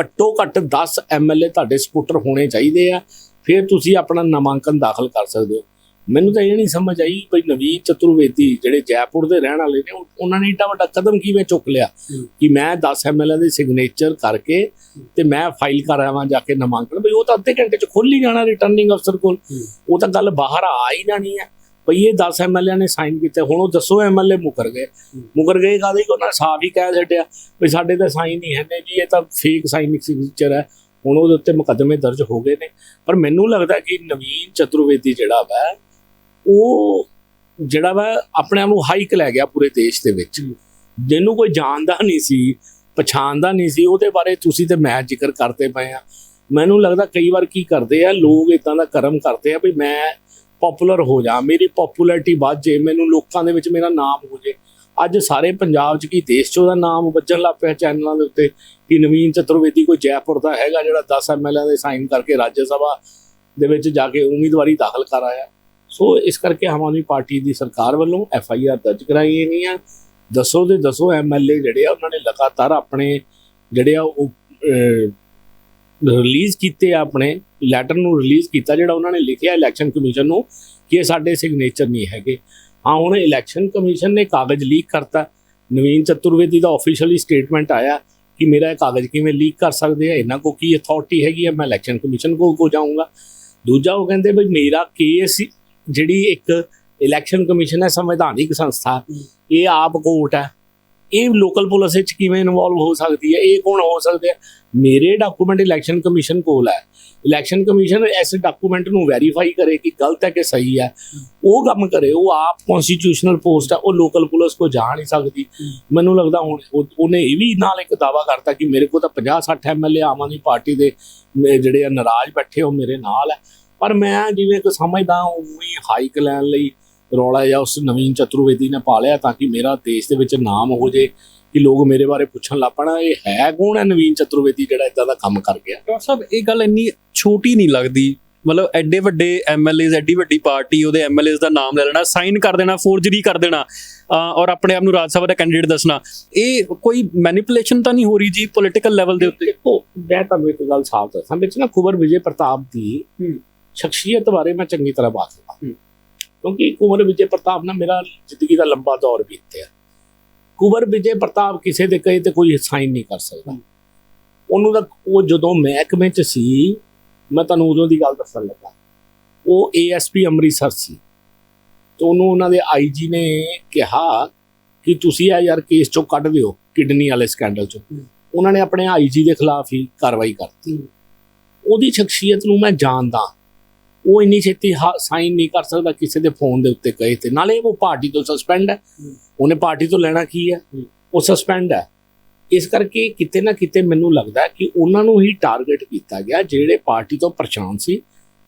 ਘੱਟੋ ਘੱਟ 10 ਐਮਐਲਏ ਤੁਹਾਡੇ ਸਪੋਰਟਰ ਹੋਣੇ ਚਾਹੀਦੇ ਆ ਫਿਰ ਤੁਸੀਂ ਆਪਣਾ ਨਾਮਾਂਕਨ ਦਾਖਲ ਕਰ ਸਕਦੇ ਹੋ। ਮੈਨੂੰ ਤਾਂ ਇਹ ਨਹੀਂ ਸਮਝ ਆਈ ਭਈ ਨਵੀਨ ਚਤੁਰਵੇਦੀ ਜਿਹੜੇ ਜੈਪੁਰ ਦੇ ਰਹਿਣ ਵਾਲੇ ਨੇ ਉਹ- ਉਹਨਾਂ ਨੇ ਏਡਾ ਵੱਡਾ ਕਦਮ ਕਿਵੇਂ ਚੁੱਕ ਲਿਆ। ਕਿ ਮੈਂ 10 ਐਮਐਲਏ ਦੇ ਸਿਗਨੇਚਰ ਕਰਕੇ ਤੇ ਮੈਂ ਫਾਈਲ ਕਰਾਵਾਂ ਜਾ ਕੇ ਨਾਮਾਂਕਨ ਭਈ ਉਹ ਤਾਂ ਅੱਧੇ ਘੰਟੇ ਚ ਖੁੱਲ ਹੀ ਜਾਣਾ ਰਿਟਰਨਿੰਗ ਅਫਸਰ ਕੋਲ। ਉਹ ਤਾਂ ਗੱਲ ਬਾਹਰ ਆ ਹੀ ਜਾਣੀ ਹੈ। ਭਈ ਇਹ 10 ਐਮਐਲਏ ਨੇ ਸਾਈਨ ਕੀਤੇ ਹੁਣ ਉਹ ਦੱਸੋ ਐਮਐਲਏ ਮੁਕਰ ਗਏ। ਮੁਕਰ ਗਏ ਕਾਹਦੇ ਕਿ ਉਹਨਾਂ ਨੇ ਸਾਫ਼ ਹੀ ਕਹਿ ਛੱਡਿਆ ਵੀ ਸਾਡੇ ਤਾਂ ਸਾਈਨ ਨਹੀਂ ਹੈ ਨੇ ਜੀ ਇਹ ਤਾਂ ਫੇਕ ਸਾਈਨ ਸਿਗਨੇਚਰ ਹੈ। ਹੁਣ ਉਹਦੇ ਉੱਤੇ ਮੁਕੱਦਮੇ ਦਰਜ ਹੋ ਗਏ ਨੇ। ਪਰ ਮੈਨੂੰ ਲੱਗਦਾ ਕਿ ਨਵੀਨ ਚਤੁਰਵੇਦੀ ਜਿਹੜਾ ਵਾ ਉਹ ਜਿਹੜਾ ਵਾ ਆਪਣੇ ਆਪ ਨੂੰ ਹਾਈਕ ਲੈ ਗਿਆ ਪੂਰੇ ਦੇਸ਼ ਦੇ ਵਿੱਚ। ਜਿਹਨੂੰ ਕੋਈ ਜਾਣਦਾ ਨਹੀਂ ਸੀ ਪਛਾਣਦਾ ਨਹੀਂ ਸੀ ਉਹਦੇ ਬਾਰੇ ਤੁਸੀਂ ਤੇ ਮੈਂ ਜ਼ਿਕਰ ਕਰਦੇ ਪਏ ਆ। ਮੈਨੂੰ ਲੱਗਦਾ ਕਈ ਵਾਰ ਕੀ ਕਰਦੇ ਆ ਲੋਕ ਇਦਾਂ ਦਾ ਕਰਮ ਕਰਦੇ ਆ ਵੀ ਮੈਂ ਪਪੂਲਰ ਹੋ ਜਾ, ਮੇਰੀ ਪਪੂਲੈਰਿਟੀ ਵੱਧ ਜੇ, ਮੈਨੂੰ ਲੋਕਾਂ ਦੇ ਵਿੱਚ ਮੇਰਾ ਨਾਮ ਹੋ ਜੇ। ਅੱਜ ਸਾਰੇ ਪੰਜਾਬ 'ਚ ਕੀ ਦੇਸ਼ 'ਚ ਉਹਦਾ ਨਾਮ ਵੱਜਣ ਲੱਗ ਪਿਆ ਚੈਨਲਾਂ ਦੇ ਉੱਤੇ ਕਿ ਨਵੀਨ ਚਤੁਰਵੇਦੀ ਕੋਈ ਜੈਪੁਰ ਦਾ ਹੈਗਾ ਜਿਹੜਾ 10 ਐਮਐਲਏ ਦੇ ਸਾਈਨ ਕਰਕੇ ਰਾਜ ਸਭਾ ਦੇ ਵਿੱਚ ਜਾ ਕੇ ਉਮੀਦਵਾਰੀ ਦਾਖਲ ਕਰ ਆਇਆ। ਸੋ ਇਸ ਕਰਕੇ ਆਮ ਆਦਮੀ ਪਾਰਟੀ ਦੀ ਸਰਕਾਰ ਵੱਲੋਂ ਐਫ ਆਈ ਆਰ ਦਰਜ ਕਰਾਈ ਗਈਆਂ। ਦੱਸੋ ਦੇ ਦੱਸੋ ਐਮਐਲਏ ਜਿਹੜੇ ਆ, ਉਹਨਾਂ ਨੇ ਲਗਾਤਾਰ ਆਪਣੇ ਜਿਹੜੇ ਆ ਉਹ ਰਿਲੀਜ਼ ਕੀਤੇ ਆ ਆਪਣੇ ਲੈਟਰ ਨੂੰ ਰਿਲੀਜ਼ ਕੀਤਾ ਜਿਹੜਾ ਉਹਨਾਂ ਨੇ ਲਿਖਿਆ ਇਲੈਕਸ਼ਨ ਕਮਿਸ਼ਨ ਨੂੰ ਕਿ ਇਹ ਸਾਡੇ ਸਿਗਨੇਚਰ ਨਹੀਂ ਹੈਗੇ। ਹਾਂ, ਹੁਣ ਇਲੈਕਸ਼ਨ ਕਮਿਸ਼ਨ ਨੇ ਕਾਗਜ਼ ਲੀਕ ਕਰਤਾ। ਨਵੀਨ ਚਤੁਰਵੇਦੀ ਦਾ ਆਫੀਸ਼ੀਅਲੀ ਸਟੇਟਮੈਂਟ ਆਇਆ ਕਿ ਮੇਰਾ ਇਹ ਕਾਗਜ਼ ਕਿਵੇਂ ਲੀਕ ਕਰ ਸਕਦੇ ਆ? ਇਹਨਾਂ ਕੋ ਕੀ ਅਥਾਰਟੀ ਹੈਗੀ ਹੈ ਮੈਂ ਇਲੈਕਸ਼ਨ ਕਮਿਸ਼ਨ ਕੋ ਕੋ ਜਾਊਂਗਾ। ਦੂਜਾ ਉਹ ਕਹਿੰਦੇ ਬਈ ਮੇਰਾ ਕੇਸ ਜਿਹੜੀ ਇੱਕ ਇਲੈਕਸ਼ਨ ਕਮਿਸ਼ਨ ਹੈ, ਸੰਵਿਧਾਨਿਕ ਸੰਸਥਾ, ਇਹ ਆਪ ਕੋਰਟ ਹੈ। ਇਹ ਲੋਕਲ ਪੁਲਿਸ ਵਿੱਚ ਕਿਵੇਂ ਇਨਵੋਲਵ ਹੋ ਸਕਦੀ ਹੈ? ਇਹ ਕੌਣ ਹੋ ਸਕਦੇ ਆ? ਮੇਰੇ ਡਾਕੂਮੈਂਟ ਇਲੈਕਸ਼ਨ ਕਮਿਸ਼ਨ ਕੋਲ ਹੈ। ਇਲੈਕਸ਼ਨ ਕਮਿਸ਼ਨ ਇਸ ਡਾਕੂਮੈਂਟ ਨੂੰ ਵੈਰੀਫਾਈ ਕਰੇ ਕਿ ਗਲਤ ਹੈ ਕਿ ਸਹੀ ਹੈ। ਉਹ ਕੰਮ ਕਰੇ, ਉਹ ਆਪ ਕਨਸਟੀਟਿਊਸ਼ਨਲ ਪੋਸਟ ਹੈ, ਉਹ ਲੋਕਲ ਪੁਲਿਸ ਕੋ ਜਾ ਨਹੀਂ ਸਕਦੀ। ਮੈਨੂੰ ਲੱਗਦਾ ਹੁਣ ਉਹਨੇ ਇਹ ਵੀ ਨਾਲ ਇੱਕ ਦਾਵਾ ਕਰਤਾ ਕਿ ਮੇਰੇ ਕੋਲ ਤਾਂ 50 60 ਐਮਐਲਏ ਆਮ ਆਦਮੀ ਪਾਰਟੀ ਦੇ ਜਿਹੜੇ ਆ ਨਾਰਾਜ਼ ਬੈਠੇ ਉਹ ਮੇਰੇ ਨਾਲ ਹੈ। ਪਰ ਮੈਂ ਜਿਵੇਂ ਕਿ ਸਮਝਦਾ ਉਹੀ ਹਾਈਕ ਲੈਣ ਲਈ ਰੌਲਾ ਜਾਂ ਉਸ ਨਵੀਨ ਚਤੁਰਵੇਦੀ ਨੇ ਪਾ ਲਿਆ ਤਾਂ ਕਿ ਮੇਰਾ ਦੇਸ਼ ਦੇ ਵਿੱਚ ਨਾਮ ਹੋ ਜੇ। ਕਿ ਲੋਕ ਮੇਰੇ ਬਾਰੇ ਪੁੱਛਣ ਲੱਪਣਾ ਇਹ ਹੈ ਕੌਣ ਹੈ ਨਵੀਨ ਚਤੁਰਵੇਦੀ ਜਿਹੜਾ ਇਦਾਂ ਦਾ ਕੰਮ ਕਰ ਗਿਆ? ਡਾਕਟਰ ਸਾਹਿਬ ਇਹ ਗੱਲ ਇੰਨੀ ਛੋਟੀ ਨਹੀਂ ਲੱਗਦੀ। ਮਤਲਬ ਐਡੇ ਵੱਡੇ ਐਮਐਲਏਜ਼ ਐਡੀ ਵੱਡੀ ਪਾਰਟੀ ਉਹਦੇ ਐਮਐਲਏਜ਼ ਦਾ ਨਾਮ ਲੈ ਲੈਣਾ ਸਾਈਨ ਕਰ ਦੇਣਾ ਫੋਰਜਰੀ ਕਰ ਦੇਣਾ ਔਰ ਆਪਣੇ ਆਪ ਨੂੰ ਰਾਜ ਸਭਾ ਦਾ ਕੈਂਡੀਡੇਟ ਦੱਸਣਾ। ਇਹ ਕੋਈ ਮੈਨੀਪੂਲੇਸ਼ਨ ਤਾਂ ਨਹੀਂ ਹੋ ਰਹੀ ਜੀ ਪੋਲਿਟੀਕਲ ਲੈਵਲ ਦੇ ਉੱਤੇ? ਦੇਖੋ ਮੈਂ ਤੁਹਾਨੂੰ ਇੱਕ ਗੱਲ ਸਾਫ਼ ਦੱਸਾਂ ਵਿੱਚ ਨਾ ਕੁਵਰ ਵਿਜੇ ਪ੍ਰਤਾਪ ਦੀ। ਸ਼ਖਸੀਅਤ ਬਾਰੇ ਮੈਂ ਚੰਗੀ ਤਰ੍ਹਾਂ ਬਾਤ ਕਰਾਂ। ਕਿਉਂਕਿ ਕੁਵਰ ਵਿਜੇ ਪ੍ਰਤਾਪ ਨਾਲ ਮੇਰਾ ਜ਼ਿੰਦਗੀ ਦਾ ਲੰਬਾ ਦੌਰ ਬੀਤਿਆ। ਕੁਵਰ ਵਿਜੇ ਪ੍ਰਤਾਪ ਕਿਸੇ ਦੇ ਕਹੇ ਤੇ ਕੋਈ ਸਾਈਨ ਨਹੀਂ ਕਰ ਸਕਦਾ। ਉਹਨੂੰ ਤਾਂ ਉਹ ਜਦੋਂ ਮਹਿਕਮੇ 'ਚ ਸੀ ਮੈਂ ਤੁਹਾਨੂੰ ਉਦੋਂ ਦੀ ਗੱਲ ਦੱਸਣ ਲੱਗਾ। ਉਹ ਏਐਸਪੀ ਅੰਮ੍ਰਿਤਸਰ ਸੀ। ਤੇ ਉਹਨੂੰ ਉਹਨਾਂ ਦੇ ਆਈਜੀ ਨੇ ਕਿਹਾ ਕਿ ਤੁਸੀਂ ਆ ਯਾਰ ਕੇਸ ਚੋਂ ਕੱਢ ਦਿਓ ਕਿਡਨੀ ਵਾਲੇ ਸਕੈਂਡਲ ਚੋਂ। ਉਹਨਾਂ ਨੇ ਆਪਣੇ ਆਈਜੀ ਦੇ ਖਿਲਾਫ ਹੀ ਕਾਰਵਾਈ ਕਰਤੀ। ਉਹਦੀ ਸ਼ਖਸੀਅਤ ਨੂੰ ਮੈਂ ਜਾਣਦਾ। ਉਹ ਇੰਨੀ ਛੇਤੀ ਸਾਈਨ ਨਹੀਂ ਕਰ ਸਕਦਾ ਕਿਸੇ ਦੇ ਫੋਨ ਦੇ ਉੱਤੇ ਕਹੇ ਤੇ। ਨਾਲੇ ਉਹ ਪਾਰਟੀ ਤੋਂ ਸਸਪੈਂਡ ਹੈ। ਉਹਨੇ ਪਾਰਟੀ ਤੋਂ ਲੈਣਾ ਕੀ ਹੈ? ਉਹ ਸਸਪੈਂਡ ਹੈ। ਇਸ ਕਰਕੇ ਕਿਤੇ ਨਾ ਕਿਤੇ ਮੈਨੂੰ ਲੱਗਦਾ ਕਿ ਉਹਨਾਂ ਨੂੰ ਹੀ ਟਾਰਗੇਟ ਕੀਤਾ ਗਿਆ ਜਿਹੜੇ ਪਾਰਟੀ ਤੋਂ ਪਰੇਸ਼ਾਨ ਸੀ।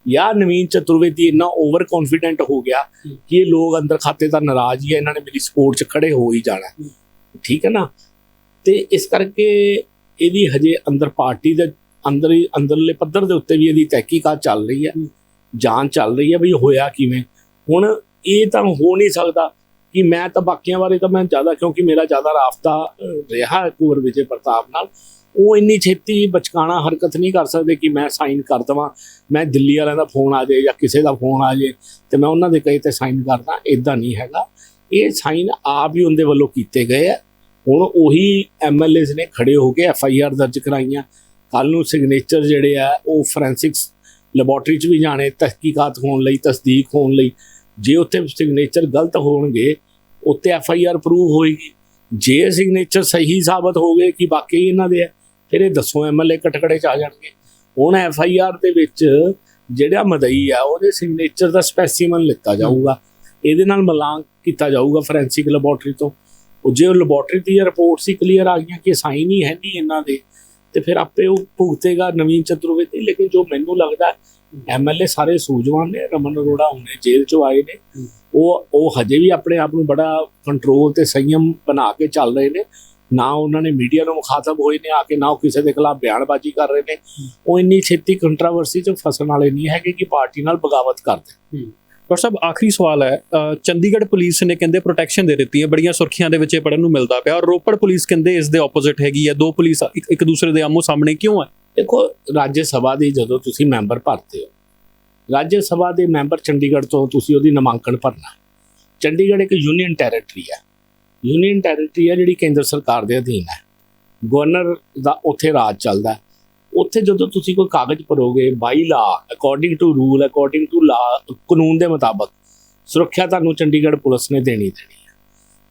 ਜਾਂ ਨਵੀਨ ਚਤੁਰਵੇਦੀ ਇੰਨਾ ਓਵਰ ਕੌਨਫੀਡੈਂਟ ਹੋ ਗਿਆ ਕਿ ਇਹ ਲੋਕ ਅੰਦਰ ਖਾਤੇ ਤਾਂ ਨਾਰਾਜ਼ ਹੀ ਹੈ ਇਹਨਾਂ ਨੇ ਮੇਰੀ ਸਪੋਰਟ 'ਚ ਖੜੇ ਹੋ ਹੀ ਜਾਣਾ। ਠੀਕ ਹੈ ਨਾ? ਤੇ ਇਸ ਕਰਕੇ ਇਹਦੀ ਹਜੇ ਅੰਦਰ ਪਾਰਟੀ ਦੇ ਅੰਦਰ ਹੀ ਅੰਦਰਲੇ ਪੱਧਰ ਦੇ ਉੱਤੇ ਵੀ ਇਹਦੀ ਤਹਿਕੀਕਾਤ ਚੱਲ ਰਹੀ ਹੈ। ਜਾਂਚ ਚੱਲ ਰਹੀ ਹੈ ਵੀ ਹੋਇਆ ਕਿਵੇਂ। ਹੁਣ ਇਹ ਤਾਂ ਹੋ ਨਹੀਂ ਸਕਦਾ ਕਿ ਮੈਂ ਤਾਂ ਬਾਕੀਆਂ ਬਾਰੇ ਤਾਂ ਮੈਂ ਜ਼ਿਆਦਾ ਕਿਉਂਕਿ ਮੇਰਾ ਜ਼ਿਆਦਾ ਰਾਫਤਾ ਅਹ, ਰਿਹਾ ਕੁਵਰ ਵਿਜੇ ਪ੍ਰਤਾਪ ਨਾਲ। ਉਹ ਇੰਨੀ ਛੇਤੀ ਬਚਕਾਣਾ ਹਰਕਤ ਨਹੀਂ ਕਰ ਸਕਦੇ ਕਿ ਮੈਂ ਸਾਈਨ ਕਰ ਦਵਾਂ ਮੈਂ ਦਿੱਲੀ ਵਾਲਿਆਂ ਦਾ ਫੋਨ ਆ ਜਾਏ ਜਾਂ ਕਿਸੇ ਦਾ ਫੋਨ ਆ ਜਾਏ ਤੇ ਮੈਂ ਉਹਨਾਂ ਦੇ ਕਹੇ ਤੇ ਸਾਈਨ ਕਰਦਾ ਇਦਾਂ ਨਹੀਂ ਹੈਗਾ। ਇਹ ਸਾਈਨ ਆਪ ਹੀ ਉਹਦੇ ਵੱਲੋਂ ਕੀਤੇ ਗਏ ਆ। ਹੁਣ ਉਹੀ ਐਮਐਲਏਸ ਨੇ ਖੜੇ ਹੋ ਕੇ ਐਫ ਆਈ ਆਰ ਦਰਜ ਕਰਾਈਆਂ। ਕੱਲ ਨੂੰ ਸਿਗਨੇਚਰ ਜਿਹੜੇ ਆ ਉਹ ਫੋਰੈਂਸਿਕਸ ਲੈਬੋਰਟਰੀ 'ਚ ਵੀ ਜਾਣੇ, ਤਹਿਕੀਕਾਤ ਹੋਣ ਲਈ, ਤਸਦੀਕ ਹੋਣ ਲਈ। ਜੇ ਉੱਥੇ ਸਿਗਨੇਚਰ ਗਲਤ ਹੋਣਗੇ ਉੱਤੇ ਐਫ ਆਈ ਆਰ ਪ੍ਰੂਵ ਹੋਏਗੀ। ਜੇ ਸਿਗਨੇਚਰ ਸਹੀ ਸਾਬਤ ਹੋ ਗਏ ਕਿ ਵਾਕਈ ਇਹਨਾਂ ਦੇ ਹੈ ਫਿਰ ਇਹ ਦੱਸੋ ਐਮਐਲਏ ਕਟਕੜੇ ਚ ਆ ਜਾਣਗੇ। ਹੁਣ ਐਫ ਆਈ ਆਰ ਦੇ ਵਿੱਚ ਜਿਹੜਾ ਮਦਈ ਆ, ਉਹਦੇ ਸਿਗਨੇਚਰ ਦਾ ਸਪੈਸੀਮਨ ਲਿੱਤਾ ਜਾਊਗਾ। ਇਹਦੇ ਨਾਲ ਮਲਾਂਕ ਕੀਤਾ ਜਾਊਗਾ ਫੋਰੈਂਸਿਕ ਲੈਬੋਰਟਰੀ ਤੋਂ। ਉਹ ਜੇ ਉਹ ਲੈਬੋਰਟਰੀ ਦੀ ਰਿਪੋਰਟ ਸੀ ਕਲੀਅਰ ਆ ਗਈਆਂ ਕਿ ਸਾਈਨ ਹੀ ਹੈ ਨਹੀਂ ਇਹਨਾਂ ਦੇ ਤੇ ਫਿਰ ਆਪੇ ਉਹ ਭੁਗਤੇਗਾ ਨਵੀਨ ਚਤੁਰਵੇਦੀ ਲੇਕਿਨ ਜੋ ਮੈਨੂੰ ਲੱਗਦਾ ਐਮਐਲਏ ਸਾਰੇ ਸੂਝਵਾਨ ਨੇ ਰਮਨ ਅਰੋੜਾ ਹੁਣੇ ਜੇਲ੍ਹ ਚੋਂ ਆਏ ਨੇ। ਉਹ ਉਹ ਹਜੇ ਵੀ ਆਪਣੇ ਆਪ ਨੂੰ ਬੜਾ ਕੰਟਰੋਲ ਤੇ ਸੰਯਮ ਬਣਾ ਕੇ ਚੱਲ ਰਹੇ ਨੇ। ਨਾ ਉਹਨਾਂ ਨੇ ਮੀਡੀਆ ਨੂੰ ਮੁਖਾਤਬ ਹੋਏ ਨੇ ਆ ਕੇ ਨਾ ਉਹ ਕਿਸੇ ਦੇ ਖਿਲਾਫ ਬਿਆਨਬਾਜ਼ੀ ਕਰ ਰਹੇ ਨੇ। ਉਹ ਇੰਨੀ ਛੇਤੀ ਕੰਟਰੋਵਰਸੀ 'ਚ ਫਸਣ ਵਾਲੇ ਨਹੀਂ ਹੈਗੇ ਕਿ ਪਾਰਟੀ ਨਾਲ ਬਗਾਵਤ ਕਰਦੇ ਡਾਕਟਰ ਸਾਹਿਬ, ਆਖਰੀ ਸਵਾਲ ਹੈ ਚੰਡੀਗੜ੍ਹ ਪੁਲਿਸ ਨੇ ਕਹਿੰਦੇ ਪ੍ਰੋਟੈਕਸ਼ਨ ਦੇ ਦਿੱਤੀ ਹੈ, ਬੜੀਆਂ ਸੁਰਖੀਆਂ ਦੇ ਵਿੱਚ ਇਹ ਪੜਨ ਨੂੰ ਮਿਲਦਾ ਪਿਆ ਔਰ ਰੋਪੜ ਪੁਲਿਸ ਕਹਿੰਦੇ ਇਸ ਦੇ ਆਪੋਜ਼ਿਟ ਹੈਗੀ ਹੈ, ਦੋ ਪੁਲਿਸ ਇੱਕ- ਇੱਕ ਦੂਸਰੇ ਦੇ ਆਮੋ ਸਾਹਮਣੇ ਕਿਉਂ ਹੈ? ਦੇਖੋ, ਰਾਜ ਸਭਾ ਦੇ ਜਦੋਂ ਤੁਸੀਂ ਮੈਂਬਰ ਭਰਦੇ ਹੋ, ਰਾਜ ਸਭਾ ਦੇ ਮੈਂਬਰ ਚੰਡੀਗੜ੍ਹ ਤੋਂ ਤੁਸੀਂ ਉਹਦੀ ਨਾਮਾਂਕਣ ਭਰਨਾ। ਚੰਡੀਗੜ੍ਹ ਇੱਕ ਯੂਨੀਅਨ ਟੈਰੀਟਰੀ ਹੈ। ਯੂਨੀਅਨ ਟੈਰੀਟਰੀ ਹੈ ਜਿਹੜੀ ਕੇਂਦਰ ਸਰਕਾਰ ਦੇ ਅਧੀਨ ਹੈ। ਗਵਰਨਰ ਦਾ ਉੱਥੇ ਰਾਜ ਚੱਲਦਾ ਹੈ। ਉੱਥੇ ਜਦੋਂ ਤੁਸੀਂ ਕੋਈ ਕਾਗਜ਼ ਭਰੋਗੇ by law according to rule according to law ਕਾਨੂੰਨ ਦੇ ਮੁਤਾਬਕ ਸੁਰੱਖਿਆ ਤੁਹਾਨੂੰ ਚੰਡੀਗੜ੍ਹ ਪੁਲਿਸ ਨੇ ਦੇਣੀ ਦੇਣੀ ਹੈ।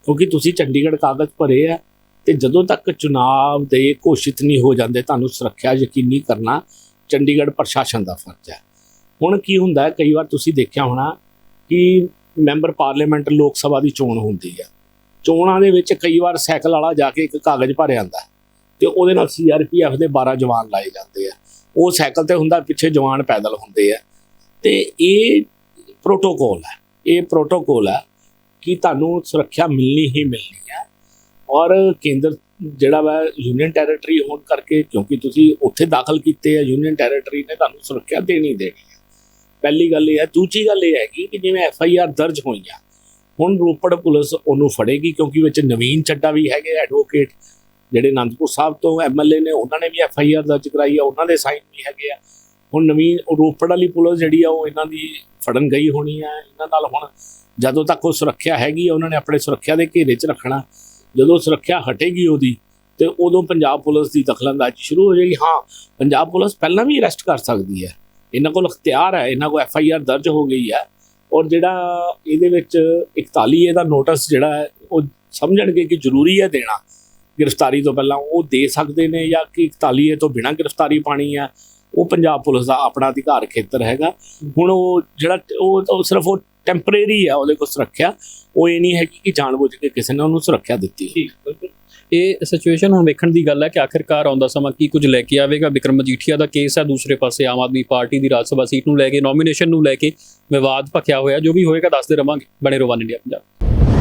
ਕਿਉਂਕਿ ਤੁਸੀਂ ਚੰਡੀਗੜ੍ਹ ਕਾਗਜ਼ ਭਰੇ ਆ ਤੇ ਜਦੋਂ ਤੱਕ ਚੁਣਾਵ ਦੇ ਘੋਸ਼ਿਤ ਨਹੀਂ ਹੋ ਜਾਂਦੇ, ਤੁਹਾਨੂੰ ਸੁਰੱਖਿਆ ਯਕੀਨੀ ਕਰਨਾ ਚੰਡੀਗੜ੍ਹ ਪ੍ਰਸ਼ਾਸਨ ਦਾ ਫਰਜ਼ ਹੈ। ਹੁਣ ਕੀ ਹੁੰਦਾ ਹੈ, ਕਈ ਵਾਰ ਤੁਸੀਂ ਦੇਖਿਆ ਹੋਣਾ ਕਿ ਮੈਂਬਰ ਪਾਰਲੀਮੈਂਟ ਲੋਕ ਸਭਾ ਦੀ ਚੋਣ ਹੁੰਦੀ ਹੈ। ਚੋਣਾਂ ਦੇ ਵਿੱਚ ਕਈ ਵਾਰ ਸਾਈਕਲ ਵਾਲਾ ਜਾ ਕੇ ਇੱਕ ਕਾਗਜ਼ ਭਰ ਆਂਦਾ ਤੇ ਉਹਦੇ ਨਾਲ ਸੀਆਰਪੀਐਫ ਦੇ 12 ਜਵਾਨ ਲਾਏ ਜਾਂਦੇ ਆ। ਉਹ ਸਾਈਕਲ ਤੇ ਹੁੰਦਾ, ਪਿੱਛੇ ਜਵਾਨ ਪੈਦਲ ਹੁੰਦੇ ਆ। ਤੇ ਇਹ ਪ੍ਰੋਟੋਕੋਲ ਹੈ, ਇਹ ਪ੍ਰੋਟੋਕੋਲ ਹੈ ਕਿ ਤੁਹਾਨੂੰ ਸੁਰੱਖਿਆ ਮਿਲਣੀ ਹੀ ਮਿਲਣੀ ਹੈ। ਔਰ ਕੇਂਦਰ ਜਿਹੜਾ ਵਾ ਯੂਨੀਅਨ ਟੈਰੀਟਰੀ ਹੋਣ ਕਰਕੇ, ਕਿਉਂਕਿ ਤੁਸੀਂ ਉੱਥੇ ਦਾਖਲ ਕੀਤੇ ਆ ਯੂਨੀਅਨ ਟੈਰੀਟਰੀ ਨੇ ਤੁਹਾਨੂੰ ਸੁਰੱਖਿਆ ਦੇਣੀ ਦੇਣੀ ਹੈ। ਪਹਿਲੀ ਗੱਲ ਇਹ ਹੈ, ਦੂਜੀ ਗੱਲ ਇਹ ਹੈਗੀ ਕਿ ਜਿਵੇਂ ਐਫ ਆਈ ਆਰ ਦਰਜ ਹੋਈਆਂ ਹੁਣ ਰੋਪੜ ਪੁਲਿਸ ਉਹਨੂੰ ਫੜੇਗੀ, ਕਿਉਂਕਿ ਵਿੱਚ ਨਵੀਨ ਚੱਡਾ ਵੀ ਹੈਗੇ ਐਡਵੋਕੇਟ ਜਿਹੜੇ ਅਨੰਦਪੁਰ ਸਾਹਿਬ ਤੋਂ ਐਮਐਲਏ ਨੇ ਉਹਨਾਂ ਨੇ ਵੀ ਐਫ ਆਈ ਆਰ ਦਰਜ ਕਰਾਈ ਆ ਉਹਨਾਂ ਦੇ ਸਾਈਨ ਵੀ ਹੈਗੇ ਆ। ਹੁਣ ਨਵੀਂ ਰੋਪੜ ਵਾਲੀ ਪੁਲਿਸ ਜਿਹੜੀ ਆ ਉਹ ਇਹਨਾਂ ਦੀ ਫੜਨ ਗਈ ਹੋਣੀ ਆ। ਇਹਨਾਂ ਨਾਲ ਹੁਣ ਜਦੋਂ ਤੱਕ ਉਹ ਸੁਰੱਖਿਆ ਹੈਗੀ ਆ, ਉਹਨਾਂ ਨੇ ਆਪਣੇ ਸੁਰੱਖਿਆ ਦੇ ਘੇਰੇ 'ਚ ਰੱਖਣਾ। ਜਦੋਂ ਸੁਰੱਖਿਆ ਹਟੇਗੀ ਉਹਦੀ ਤੇ ਉਦੋਂ ਪੰਜਾਬ ਪੁਲਿਸ ਦੀ ਦਖਲਅੰਦਾਜ਼ੀ ਸ਼ੁਰੂ ਹੋ ਜਾਏਗੀ। ਹਾਂ ਪੰਜਾਬ ਪੁਲਿਸ ਪਹਿਲਾਂ ਵੀ ਅਰੈਸਟ ਕਰ ਸਕਦੀ ਹੈ ਇਹਨਾਂ ਕੋਲ ਅਖਤਿਆਰ ਹੈ ਇਹਨਾਂ ਕੋਲ ਐਫ ਆਈ ਆਰ ਦਰਜ ਹੋ ਗਈ ਹੈ ਔਰ ਜਿਹੜਾ ਇਹਦੇ ਵਿੱਚ 41 ਇਹਦਾ ਨੋਟਿਸ ਜਿਹੜਾ ਹੈ ਉਹ ਸਮਝਣਗੇ ਕਿ ਜ਼ਰੂਰੀ ਹੈ ਦੇਣਾ। ਗ੍ਰਿਫਤਾਰੀ ਤੋਂ ਪਹਿਲਾਂ ਉਹ ਦੇ ਸਕਦੇ ਨੇ ਜਾਂ ਕਿ 41 ਤੋਂ ਬਿਨਾਂ ਗ੍ਰਿਫਤਾਰੀ ਪਾਣੀ ਆ, ਉਹ ਪੰਜਾਬ ਪੁਲਿਸ ਦਾ ਆਪਣਾ ਅਧਿਕਾਰ ਖੇਤਰ ਹੈਗਾ। ਹੁਣ ਉਹ ਜਿਹੜਾ ਉਹ ਸਿਰਫ ਉਹ ਟੈਂਪਰੇਰੀ ਆ, ਉਹਦੇ ਕੋਲ ਸੁਰੱਖਿਆ, ਉਹ ਇਹ ਨਹੀਂ ਹੈ ਕਿ ਜਾਣਬੁੱਝ ਕੇ ਕਿਸੇ ਨੇ ਉਹਨੂੰ ਸੁਰੱਖਿਆ ਦਿੱਤੀ ਹੈ ਇਹ ਸਿਚੁਏਸ਼ਨ ਹੁਣ ਵੇਖਣ ਦੀ ਗੱਲ ਹੈ ਕਿ ਆਖਿਰਕਾਰ ਆਉਂਦਾ ਸਮਾਂ ਕੀ ਕੁਝ ਲੈ ਕੇ ਆਵੇਗਾ? ਵਿਕਰਮ ਮਜੀਠੀਆ ਦਾ ਕੇਸ ਹੈ, ਦੂਸਰੇ ਪਾਸੇ ਆਮ ਆਦਮੀ ਪਾਰਟੀ ਦੀ ਰਾਜ ਸਭਾ ਸੀਟ ਨੂੰ ਲੈ ਕੇ ਨੋਮੀਨੇਸ਼ਨ ਨੂੰ ਲੈ ਕੇ ਵਿਵਾਦ ਭਖਿਆ ਹੋਇਆ, ਜੋ ਵੀ ਹੋਏਗਾ ਦੱਸਦੇ ਰਵਾਂਗੇ। ਬਣੇ ਰੋਵਾਨ ਇੰਡੀਆ ਪੰਜਾਬ।